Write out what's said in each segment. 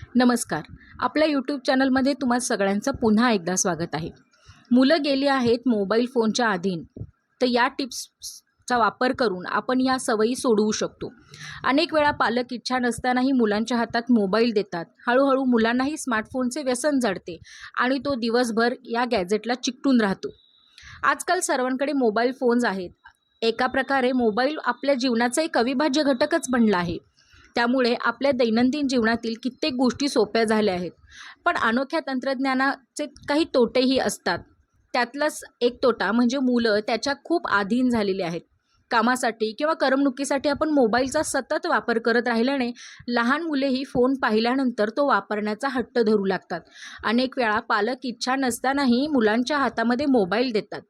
नमस्कार. आपल्या यूट्यूब चॅनलमध्ये तुम्हा सगळ्यांचं पुन्हा एकदा स्वागत आहे. मुलं गेली आहेत मोबाईल फोनच्या अधीन तर या टिप्सचा वापर करून आपण या सवयी सोडवू शकतो. अनेक वेळा पालक इच्छा नसतानाही मुलांच्या हातात मोबाईल देतात. हळूहळू मुलांनाही स्मार्टफोनचे व्यसन जडते आणि तो दिवसभर या गॅजेटला चिकटून राहतो. आजकाल सर्वांकडे मोबाईल फोन्स आहेत. एका प्रकारे मोबाईल आपल्या जीवनाचा एक अविभाज्य घटकच बनला आहे. त्यामुळे आपल्या दैनंदिन जीवनातील कित्येक गोष्टी सोप्या झाल्या आहेत. पण अनोख्या तंत्रज्ञानाचे काही तोटेही असतात. त्यातलाच एक तोटा म्हणजे मुलं त्याच्या खूप अधीन झालेली आहेत. कामासाठी किंवा करमणुकीसाठी आपण मोबाईलचा सतत वापर करत राहिल्याने लहान मुलेही फोन पाहिल्यानंतर तो वापरण्याचा हट्ट धरू लागतात. अनेक वेळा पालक इच्छा नसतानाही मुलांच्या हातामध्ये मोबाईल देतात.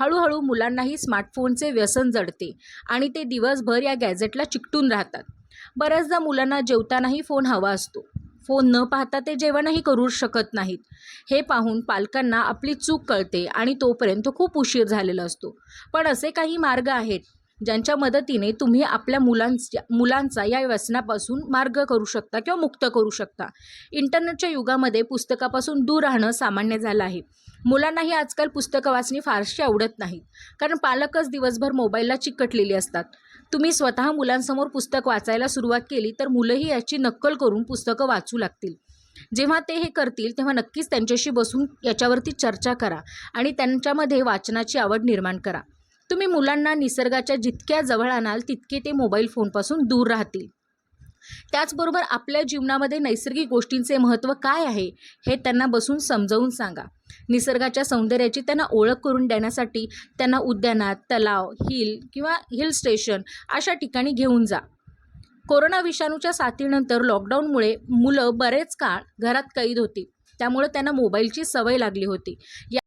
हळूहळू मुलांनाही स्मार्टफोनचे व्यसन जडते आणि ते दिवसभर या गॅजेटला चिकटून राहतात. बऱ्याचदा मुलांना जेवतानाही फोन हवा असतो. फोन न पाहता ते जेवणही करू शकत नाहीत. हे पाहून पालकांना आपली चूक कळते आणि तोपर्यंत खूप उशीर झालेला असतो. पण असे काही मार्ग आहेत ज्यांच्या मदतीने तुम्ही आपल्या मुलांच्या मुलांचा या व्यसनापासून मार्ग करू शकता किंवा मुक्त करू शकता. इंटरनेटच्या युगामध्ये पुस्तकापासून दूर राहणं सामान्य झालं आहे. मुलांनाही आजकाल पुस्तकं वाचणे फारशी आवडत नाहीत कारण पालकच दिवसभर मोबाईलला चिकटलेली असतात. तुम्ही स्वतः मुलांसमोर पुस्तक वाचायला सुरुवात केली तर मुलंही याची नक्कल करून पुस्तकं वाचू लागतील. जेव्हा ते हे करतील तेव्हा नक्कीच त्यांच्याशी बसून याच्यावरती चर्चा करा आणि त्यांच्यामध्ये वाचनाची आवड निर्माण करा. तुम्ही मुलांना निसर्गाच्या जितक्या जवळ आणाल तितके ते मोबाईल फोनपासून दूर राहतील. त्याचबरोबर आपल्या जीवनामध्ये नैसर्गिक गोष्टींचे महत्त्व काय आहे हे त्यांना बसून समजावून सांगा. निसर्गाच्या सौंदर्याची त्यांना ओळख करून देण्यासाठी त्यांना उद्यानात तलाव हिल किंवा हिल स्टेशन अशा ठिकाणी घेऊन जा. कोरोना विषाणूच्या साथीनंतर लॉकडाऊनमुळे मुलं बरेच काळ घरात कैद होती. त्यामुळे त्यांना मोबाईलची सवय लागली होती. या